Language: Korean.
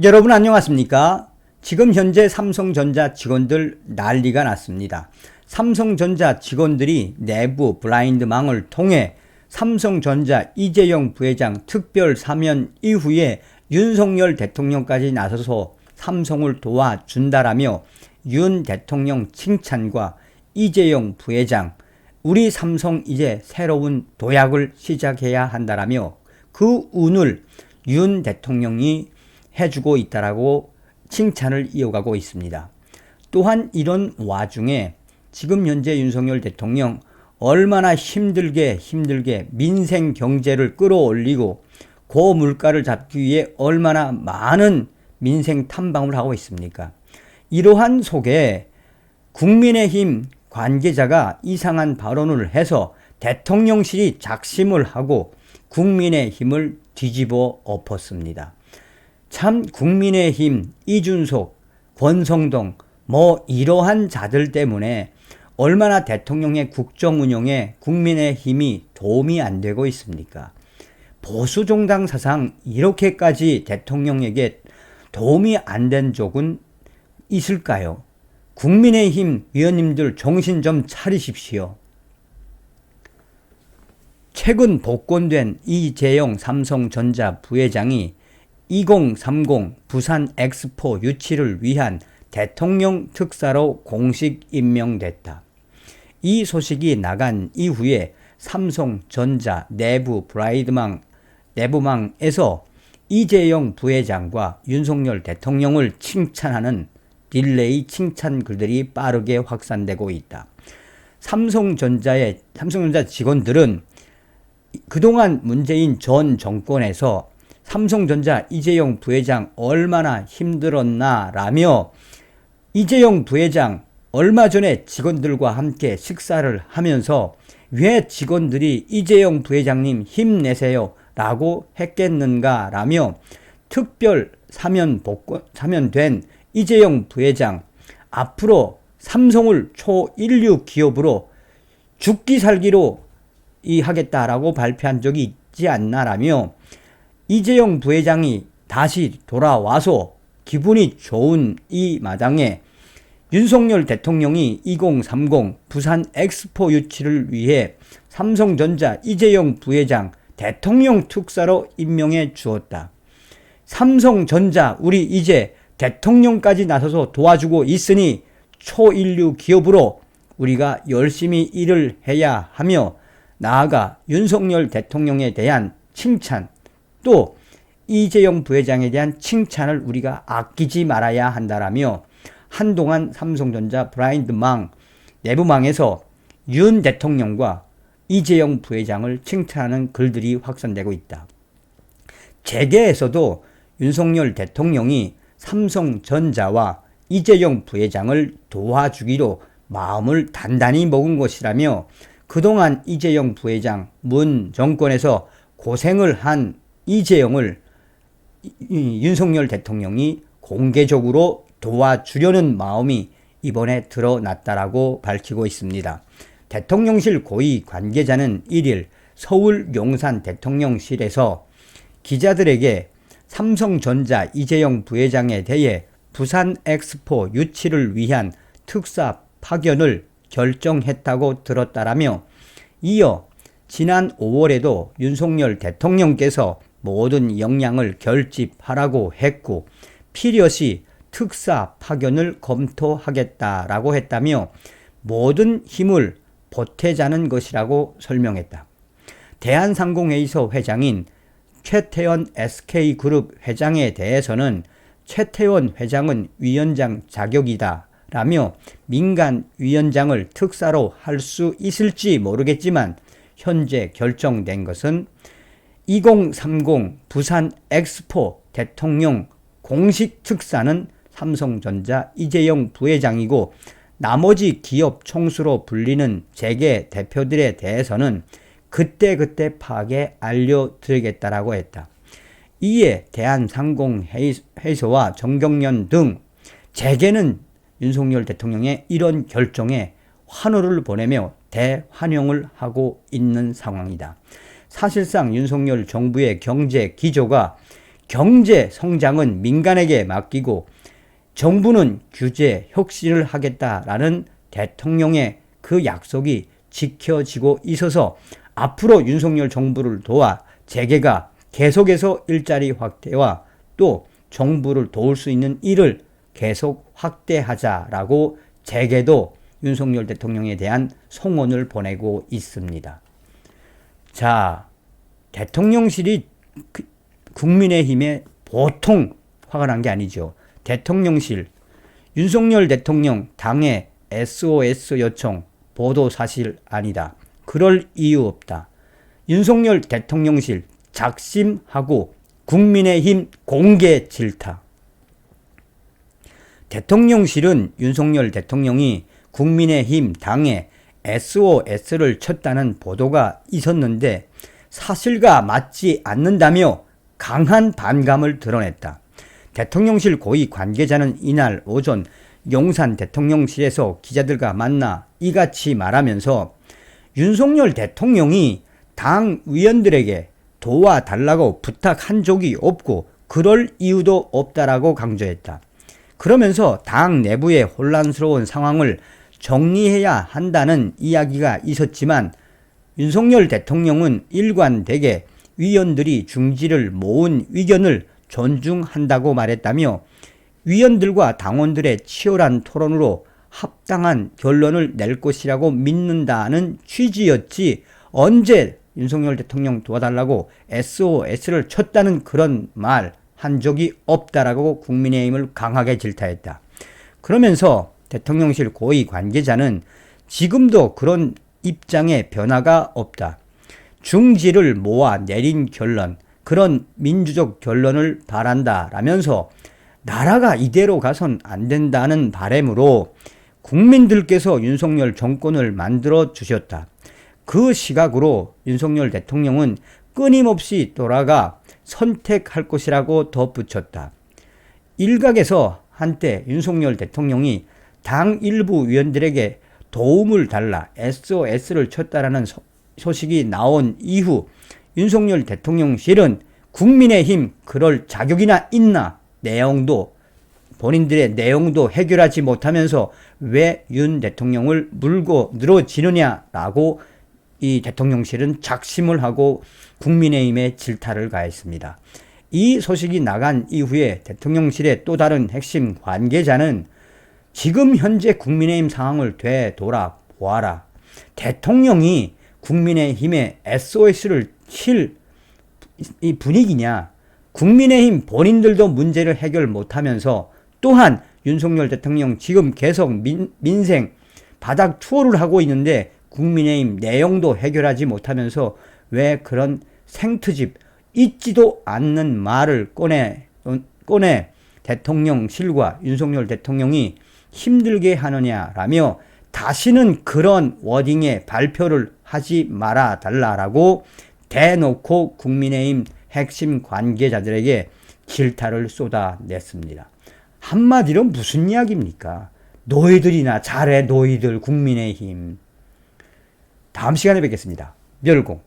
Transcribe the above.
여러분 안녕하십니까? 지금 현재 삼성전자 직원들 난리가 났습니다. 삼성전자 직원들이 내부 블라인드망을 통해 삼성전자 이재용 부회장 특별 사면 이후에 윤석열 대통령까지 나서서 삼성을 도와준다라며 윤 대통령 칭찬과 이재용 부회장 우리 삼성 이제 새로운 도약을 시작해야 한다라며 그 운을 윤 대통령이 해주고 있다라고 칭찬을 이어가고 있습니다. 또한 이런 와중에 지금 현재 윤석열 대통령 얼마나 힘들게 힘들게 민생 경제를 끌어올리고 고물가를 잡기 위해 얼마나 많은 민생 탐방을 하고 있습니까? 이러한 속에 국민의힘 관계자가 이상한 발언을 해서 대통령실이 작심을 하고 국민의힘을 뒤집어 엎었습니다. 참 국민의힘 이준석, 권성동 뭐 이러한 자들 때문에 얼마나 대통령의 국정 운영에 국민의힘이 도움이 안 되고 있습니까? 보수 정당 사상 이렇게까지 대통령에게 도움이 안 된 적은 있을까요? 국민의힘 위원님들 정신 좀 차리십시오. 최근 복권된 이재용 삼성전자 부회장이 2030 부산 엑스포 유치를 위한 대통령 특사로 공식 임명됐다. 이 소식이 나간 이후에 삼성전자 내부 브라이드망 내부망에서 이재용 부회장과 윤석열 대통령을 칭찬하는 딜레이 칭찬 글들이 빠르게 확산되고 있다. 삼성전자의 삼성전자 직원들은 그동안 문재인 전 정권에서 삼성전자 이재용 부회장 얼마나 힘들었나라며 이재용 부회장 얼마 전에 직원들과 함께 식사를 하면서 왜 직원들이 이재용 부회장님 힘내세요 라고 했겠는가 라며 특별 사면 복권, 사면된 이재용 부회장 앞으로 삼성을 초인류 기업으로 죽기 살기로 이 하겠다라고 발표한 적이 있지 않나라며 이재용 부회장이 다시 돌아와서 기분이 좋은 이 마당에 윤석열 대통령이 2030 부산 엑스포 유치를 위해 삼성전자 이재용 부회장 대통령 특사로 임명해 주었다. 삼성전자 우리 이제 대통령까지 나서서 도와주고 있으니 초인류 기업으로 우리가 열심히 일을 해야 하며 나아가 윤석열 대통령에 대한 칭찬 또 이재용 부회장에 대한 칭찬을 우리가 아끼지 말아야 한다라며 한동안 삼성전자 브라인드망 내부망에서 윤 대통령과 이재용 부회장을 칭찬하는 글들이 확산되고 있다. 재계에서도 윤석열 대통령이 삼성전자와 이재용 부회장을 도와주기로 마음을 단단히 먹은 것이라며 그동안 이재용 부회장 문 정권에서 고생을 한 이재용을 윤석열 대통령이 공개적으로 도와주려는 마음이 이번에 드러났다라고 밝히고 있습니다. 대통령실 고위 관계자는 1일 서울 용산 대통령실에서 기자들에게 삼성전자 이재용 부회장에 대해 부산 엑스포 유치를 위한 특사 파견을 결정했다고 들었다라며 이어 지난 5월에도 윤석열 대통령께서 모든 역량을 결집하라고 했고 필요시 특사 파견을 검토하겠다라고 했다며 모든 힘을 보태자는 것이라고 설명했다. 대한상공회의소 회장인 최태원 SK그룹 회장에 대해서는 최태원 회장은 위원장 자격이다 라며 민간 위원장을 특사로 할 수 있을지 모르겠지만 현재 결정된 것은 2030 부산 엑스포 대통령 공식 특사는 삼성전자 이재용 부회장이고 나머지 기업 총수로 불리는 재계 대표들에 대해서는 그때그때 파악에 알려드리겠다라고 했다. 이에 대한상공회의소와 정경련 등 재계는 윤석열 대통령의 이런 결정에 환호를 보내며 대환영을 하고 있는 상황이다. 사실상 윤석열 정부의 경제 기조가 경제 성장은 민간에게 맡기고 정부는 규제 혁신을 하겠다라는 대통령의 그 약속이 지켜지고 있어서 앞으로 윤석열 정부를 도와 재계가 계속해서 일자리 확대와 또 정부를 도울 수 있는 일을 계속 확대하자라고 재계도 윤석열 대통령에 대한 송원을 보내고 있습니다. 자, 대통령실이 그 국민의힘에 보통 화가 난 게 아니죠. 대통령실, 윤석열 대통령 당의 SOS 요청, 보도 사실 아니다. 그럴 이유 없다. 윤석열 대통령실 작심하고 국민의힘 공개 질타. 대통령실은 윤석열 대통령이 국민의힘 당에 SOS를 쳤다는 보도가 있었는데 사실과 맞지 않는다며 강한 반감을 드러냈다. 대통령실 고위 관계자는 이날 오전 용산 대통령실에서 기자들과 만나 이같이 말하면서 윤석열 대통령이 당 위원들에게 도와달라고 부탁한 적이 없고 그럴 이유도 없다라고 강조했다. 그러면서 당 내부의 혼란스러운 상황을 정리해야 한다는 이야기가 있었지만 윤석열 대통령은 일관되게 위원들이 중지를 모은 의견을 존중한다고 말했다며 위원들과 당원들의 치열한 토론으로 합당한 결론을 낼 것이라고 믿는다는 취지였지 언제 윤석열 대통령 도와달라고 SOS를 쳤다는 그런 말 한 적이 없다라고 국민의힘을 강하게 질타했다. 그러면서 대통령실 고위 관계자는 지금도 그런 입장에 변화가 없다. 중지를 모아 내린 결론, 그런 민주적 결론을 바란다. 라면서 나라가 이대로 가선 안 된다는 바램으로 국민들께서 윤석열 정권을 만들어 주셨다. 그 시각으로 윤석열 대통령은 끊임없이 돌아가 선택할 것이라고 덧붙였다. 일각에서 한때 윤석열 대통령이 당 일부 위원들에게 도움을 달라 SOS를 쳤다라는 소식이 나온 이후 윤석열 대통령실은 국민의힘 그럴 자격이나 있나 내용도 본인들의 내용도 해결하지 못하면서 왜 윤 대통령을 물고 늘어지느냐라고 이 대통령실은 작심을 하고 국민의힘에 질타를 가했습니다. 이 소식이 나간 이후에 대통령실의 또 다른 핵심 관계자는 지금 현재 국민의힘 상황을 되돌아보아라. 대통령이 국민의힘에 SOS를 칠 이 분위기냐. 국민의힘 본인들도 문제를 해결 못하면서 또한 윤석열 대통령 지금 계속 민, 민생 바닥 투어를 하고 있는데 국민의힘 내용도 해결하지 못하면서 왜 그런 생트집 있지도 않는 말을 꺼내 꺼내 대통령실과 윤석열 대통령이 힘들게 하느냐라며 다시는 그런 워딩의 발표를 하지 말아 달라라고 대놓고 국민의힘 핵심 관계자들에게 질타를 쏟아냈습니다. 한마디로 무슨 이야기입니까? 너희들이나 잘해 너희들 국민의힘. 다음 시간에 뵙겠습니다. 멸공.